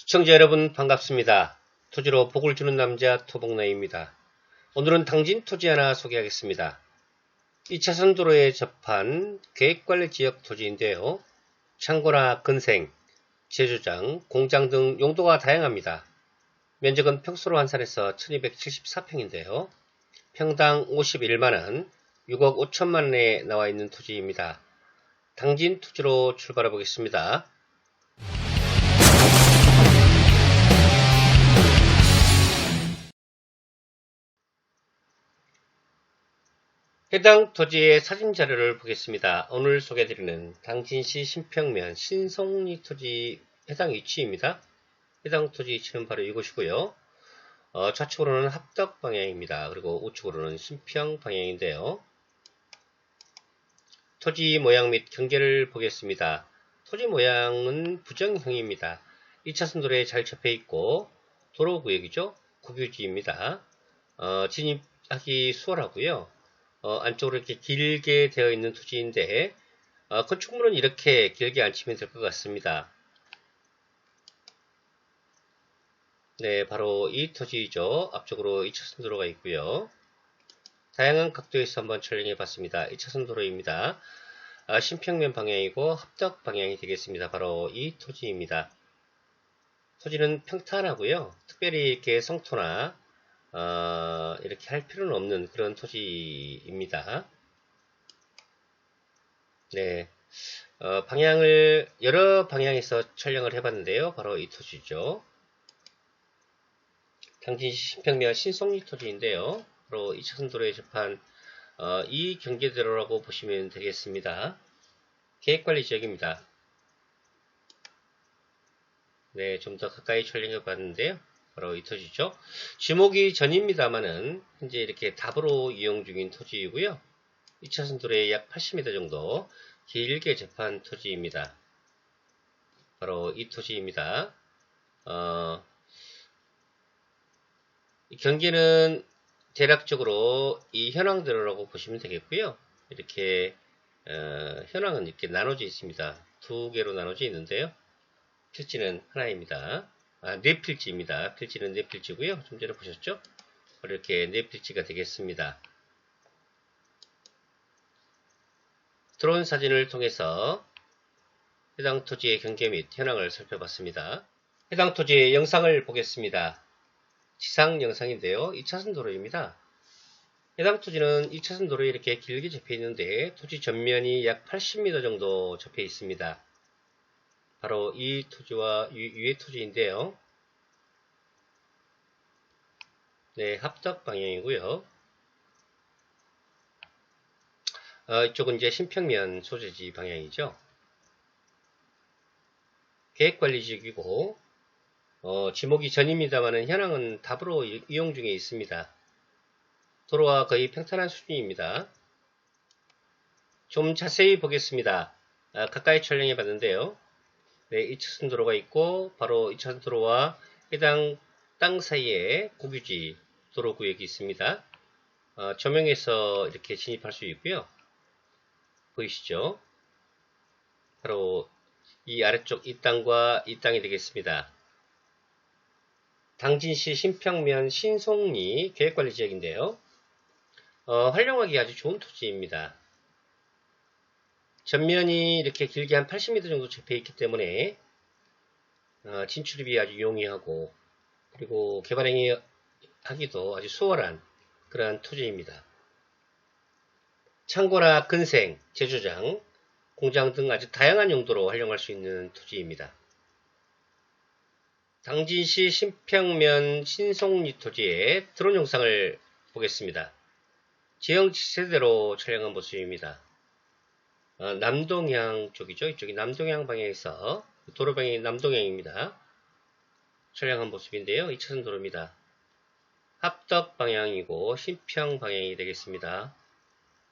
시청자 여러분 반갑습니다. 토지로 복을 주는 남자 토복나입니다. 오늘은 당진 토지 하나 소개하겠습니다. 2차선 도로에 접한 계획관리 지역 토지인데요. 창고나 근생, 제조장, 공장 등 용도가 다양합니다. 면적은 평수로 환산해서 1274평인데요. 평당 51만원, 6억 5천만원에 나와 있는 토지입니다. 당진 토지로 출발해 보겠습니다. 해당 토지의 사진 자료를 보겠습니다. 오늘 소개해드리는 당진시 신평면 신송리 토지 해당 위치입니다. 해당 토지 위치는 바로 이곳이고요. 어, 좌측으로는 합덕 방향입니다. 그리고 우측으로는 신평 방향인데요. 토지 모양 및 경계를 보겠습니다. 토지 모양은 부정형입니다. 2차선 도로에 잘 접해 있고 도로구역이죠. 국유지입니다. 어, 진입하기 수월하고요. 어, 안쪽으로 이렇게 길게 되어 있는 토지인데 어, 건축물은 이렇게 길게 안 치면 될 것 같습니다. 네, 바로 이 토지이죠. 앞쪽으로 2차선 도로가 있고요. 다양한 각도에서 한번 촬영해 봤습니다. 2차선 도로입니다. 아, 신평면 방향이고 합덕 방향이 되겠습니다. 바로 이 토지입니다. 토지는 평탄하고요. 특별히 이렇게 성토나 어, 이렇게 할 필요는 없는 그런 토지입니다. 네, 어, 방향을 여러 방향에서 촬영을 해봤는데요. 바로 이 토지죠. 당진시 신평면 신송리 토지인데요. 바로 2차선 도로에 접한 어, 이 경계대로라고 보시면 되겠습니다. 계획관리 지역입니다. 네, 좀 더 가까이 촬영해 봤는데요. 바로 이 토지죠. 지목이 전입니다만은 현재 이렇게 답으로 이용 중인 토지이고요. 2차선 도로에 약 80m 정도 길게 접한 토지입니다. 바로 이 토지입니다. 어, 이 경기는 대략적으로 이 현황대로라고 보시면 되겠고요. 이렇게 어, 현황은 이렇게 나눠져 있습니다. 두 개로 나눠져 있는데요. 필지는 하나입니다. 아, 네 필지입니다. 필지는 네 필지고요. 좀 전에 보셨죠? 이렇게 네 필지가 되겠습니다. 드론 사진을 통해서 해당 토지의 경계 및 현황을 살펴봤습니다. 해당 토지의 영상을 보겠습니다. 지상 영상인데요. 2차선 도로입니다. 해당 토지는 2차선 도로에 이렇게 길게 접해 있는데 토지 전면이 약 80m 정도 접해 있습니다. 바로 이 토지와 위의 토지인데요. 네, 합덕 방향이고요. 어, 이쪽은 이제 신평면 소재지 방향이죠. 계획관리지역이고 어, 지목이 전입니다만은 현황은 답으로 이용 중에 있습니다. 도로와 거의 평탄한 수준입니다. 좀 자세히 보겠습니다. 아, 가까이 촬영해 봤는데요. 네, 2차 선 도로가 있고 바로 2차 선 도로와 해당 땅 사이에 국유지 도로 구역이 있습니다. 어, 조명에서 이렇게 진입할 수 있고요. 보이시죠? 바로 이 아래쪽 이 땅과 이 땅이 되겠습니다. 당진시 신평면 신송리 계획관리 지역인데요. 어, 활용하기 아주 좋은 토지입니다. 전면이 이렇게 길게 한 80m 정도 접해 있기 때문에 어, 진출입이 아주 용이하고 그리고 개발행위 하기도 아주 수월한 그러한 토지입니다. 창고나 근생, 제조장, 공장 등 아주 다양한 용도로 활용할 수 있는 토지입니다. 당진시 신평면 신송리 토지의 드론 영상을 보겠습니다. 지형 지세대로 촬영한 모습입니다. 어, 남동향 쪽이죠. 이쪽이 남동향 방향에서 도로 방향이 남동향입니다. 촬영한 모습인데요. 2차선 도로입니다. 합덕 방향이고 신평 방향이 되겠습니다.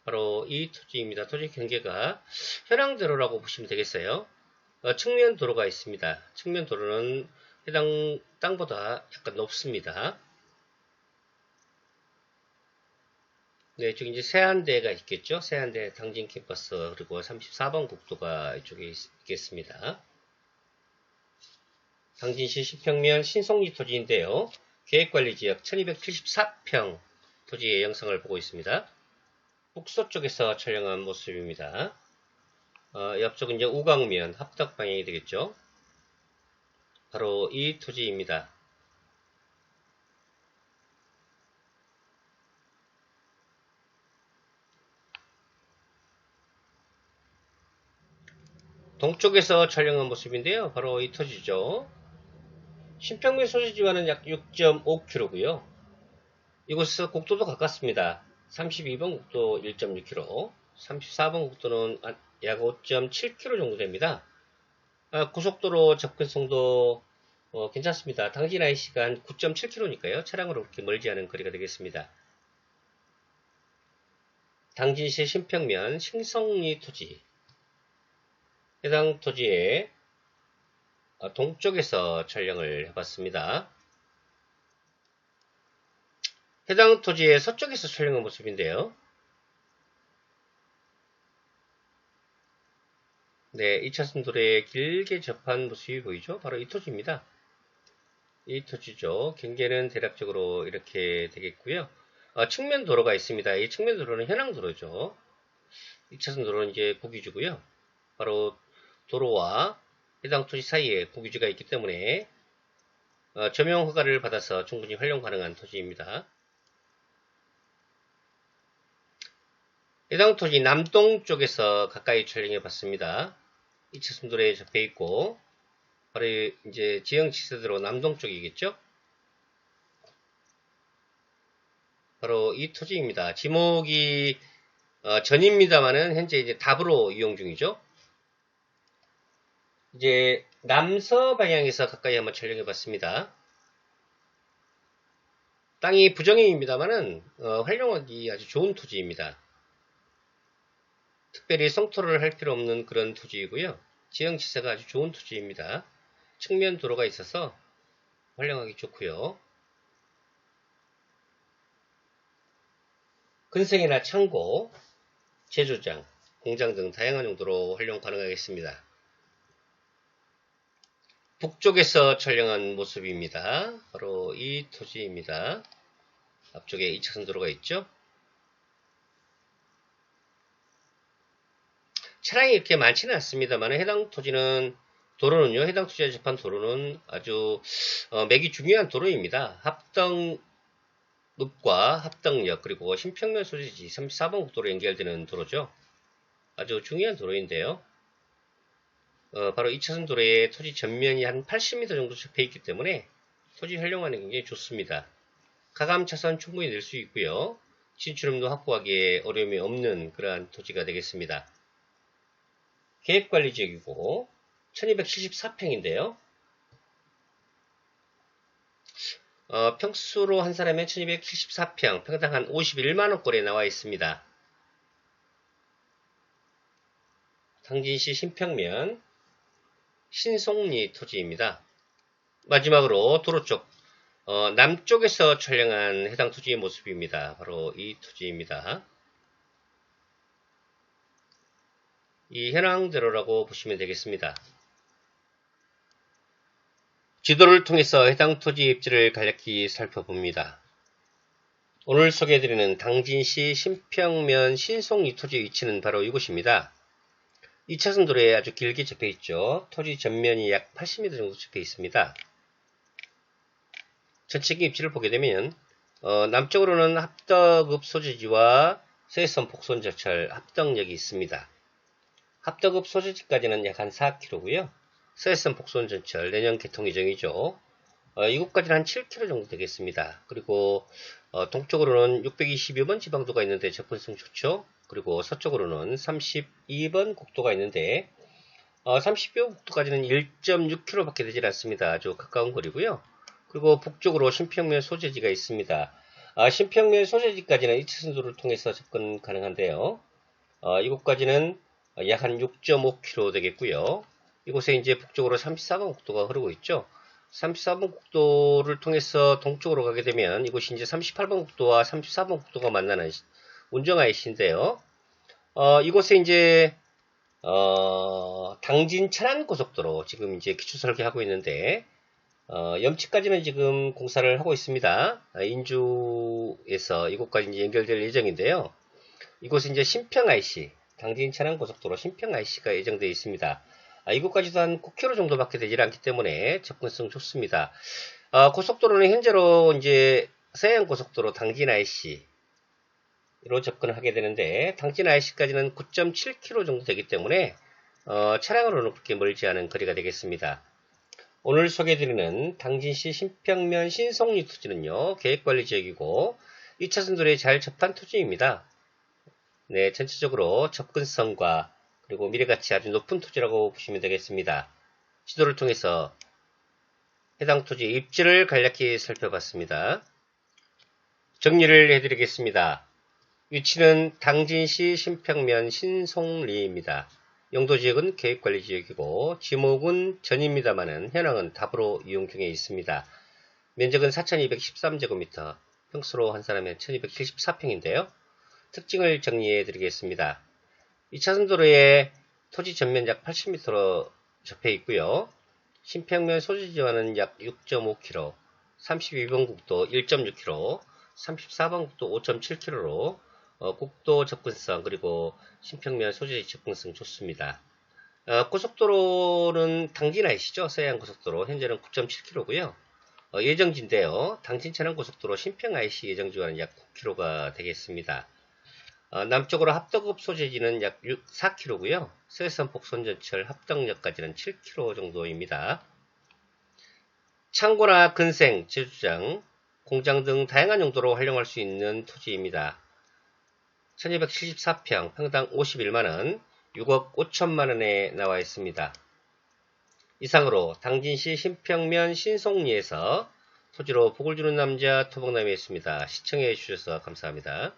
바로 이 토지입니다. 토지 경계가 현황도로라고 보시면 되겠어요. 어, 측면 도로가 있습니다. 측면 도로는 해당 땅보다 약간 높습니다. 네, 이쪽 이제 세안대가 있겠죠. 세안대 당진 캠퍼스 그리고 34번 국도가 이쪽에 있겠습니다. 당진시 10평면 신송리 토지인데요. 계획관리지역 1274평 토지의 영상을 보고 있습니다. 북서 쪽에서 촬영한 모습입니다. 어, 옆쪽은 이제 우광면 합덕 방향이 되겠죠. 바로 이 토지입니다. 동쪽에서 촬영한 모습인데요. 바로 이 토지죠. 신평면 소재지와는 약 6.5km고요. 이곳에서 국도도 가깝습니다. 32번 국도 1.6km, 34번 국도는 약 5.7km 정도 됩니다. 아, 고속도로 접근성도 어, 괜찮습니다. 당진 IC가 한 9.7km니까요. 차량으로 그렇게 멀지 않은 거리가 되겠습니다. 당진시 신평면 신성리 토지 해당 토지의 어, 동쪽에서 촬영을 해봤습니다. 해당 토지의 서쪽에서 촬영한 모습인데요. 네, 2차선 도로에 길게 접한 모습이 보이죠? 바로 이 토지입니다. 이 토지죠. 경계는 대략적으로 이렇게 되겠고요. 어, 측면 도로가 있습니다. 이 측면 도로는 현황 도로죠. 2차선 도로는 이제 고기주고요. 바로 도로와 해당 토지 사이에 고기지가 있기 때문에 어, 점용 허가를 받아서 충분히 활용 가능한 토지입니다. 해당 토지 남동 쪽에서 가까이 촬영해 봤습니다. 2차선 도로에 접해 있고 바로 이제 지형 지세대로 남동 쪽이겠죠? 바로 이 토지입니다. 지목이 어, 전입니다만은 현재 이제 답으로 이용 중이죠. 이제 남서 방향에서 가까이 한번 촬영해 봤습니다. 땅이 부정형입니다만은 어, 활용하기 아주 좋은 토지입니다. 특별히 성토를 할 필요 없는 그런 토지이고요. 지형 지세가 아주 좋은 토지입니다. 측면 도로가 있어서 활용하기 좋고요. 근생이나 창고, 제조장, 공장 등 다양한 용도로 활용 가능하겠습니다. 북쪽에서 촬영한 모습입니다. 바로 이 토지입니다. 앞쪽에 2차선 도로가 있죠. 차량이 이렇게 많지는 않습니다만 해당 토지는 도로는요. 해당 토지에 접한 도로는 아주 어, 맥이 중요한 도로입니다. 합덕읍과 합덕역 그리고 신평면 소재지 34번 국도로 연결되는 도로죠. 아주 중요한 도로인데요. 어, 바로 2차선 도로에 토지 전면이 한 80m 정도 접해 있기 때문에 토지 활용하는 게 굉장히 좋습니다. 가감 차선 충분히 낼 수 있고요. 진출음도 확보하기에 어려움이 없는 그러한 토지가 되겠습니다. 계획관리지역이고 1274평인데요. 어, 평수로 한 사람의 1274평, 평당 한 51만원꼴에 나와 있습니다. 당진시 신평면 신송리 토지입니다. 마지막으로 도로 쪽 어, 남쪽에서 촬영한 해당 토지의 모습입니다. 바로 이 토지입니다. 이 현황대로라고 보시면 되겠습니다. 지도를 통해서 해당 토지 입지를 간략히 살펴봅니다. 오늘 소개해드리는 당진시 신평면 신송리 토지 위치는 바로 이곳입니다. 2차 선 도로에 아주 길게 접해 있죠. 토지 전면이 약 80m 정도 접해 있습니다. 전체적인 입지를 보게 되면 어, 남쪽으로는 합덕읍 소재지와 서해선 폭선저철 합덕역이 있습니다. 합덕읍 소재지까지는 약 한 4km고요. 서해선 폭선전철 내년 개통 예정이죠. 어, 이곳까지는 한 7km 정도 되겠습니다. 그리고 어, 동쪽으로는 622번 지방도가 있는데 접근성 좋죠. 그리고 서쪽으로는 32번 국도가 있는데 어, 32번 국도까지는 1.6km 밖에 되질 않습니다. 아주 가까운 거리고요. 그리고 북쪽으로 신평면 소재지가 있습니다. 아, 신평면 소재지까지는 1차선 도를 통해서 접근 가능한데요. 어, 이곳까지는 약 한 6.5km 되겠고요. 이곳에 이제 북쪽으로 34번 국도가 흐르고 있죠. 34번 국도를 통해서 동쪽으로 가게 되면 이곳이 이제 38번 국도와 34번 국도가 만나는 운정아이시인데요. 어, 이곳에 이제 어, 당진 천안 고속도로 지금 이제 기초 설계하고 있는데 어, 염치까지는 지금 공사를 하고 있습니다. 아, 인주에서 이곳까지 이제 연결될 예정인데요. 이곳은 이제 신평 IC, 당진 차량 고속도로 신평 IC가 예정되어 있습니다. 아, 이곳까지도 한 9km 정도밖에 되질 않기 때문에 접근성 좋습니다. 아, 고속도로는 현재로 이제 서해안 고속도로 당진 IC 로 접근을 하게 되는데 당진 IC까지는 9.7km 정도 되기 때문에 어, 차량으로는 그렇게 멀지 않은 거리가 되겠습니다. 오늘 소개해드리는 당진시 신평면 신송리 토지는요, 계획관리지역이고 2차선 도로에 잘 접한 토지입니다. 네, 전체적으로 접근성과 그리고 미래가치 아주 높은 토지라고 보시면 되겠습니다. 지도를 통해서 해당 토지 입지를 간략히 살펴봤습니다. 정리를 해드리겠습니다. 위치는 당진시 신평면 신송리입니다. 용도지역은 계획관리지역이고 지목은 전입니다만은 현황은 답으로 이용 중에 있습니다. 면적은 4213제곱미터, 평수로 한 사람의 1274평인데요. 특징을 정리해 드리겠습니다. 2차선 도로에 토지 전면 약 80m로 접해 있고요. 신평면 소지지와는 약 6.5km, 32번 국도 1.6km, 34번 국도 5.7km로 어, 국도 접근성 그리고 신평면 소재 접근성 좋습니다. 어, 고속도로는 당진 아시죠? 서해안 고속도로 현재는 9.7km고요. 어, 예정지인데요. 당진 차량 고속도로 신평 IC 예정지와는 약 9km가 되겠습니다. 어, 남쪽으로 합덕읍 소재지는 약 6, 4km고요. 서해선폭 선전철 합덕역까지는 7km 정도입니다. 창고나 근생, 제주장, 공장 등 다양한 용도로 활용할 수 있는 토지입니다. 1274평, 평당 51만원, 6억 5천만원에 나와 있습니다. 이상으로 당진시 신평면 신송리에서 토지로 복을 주는 남자 토봉남이었습니다. 시청해 주셔서 감사합니다.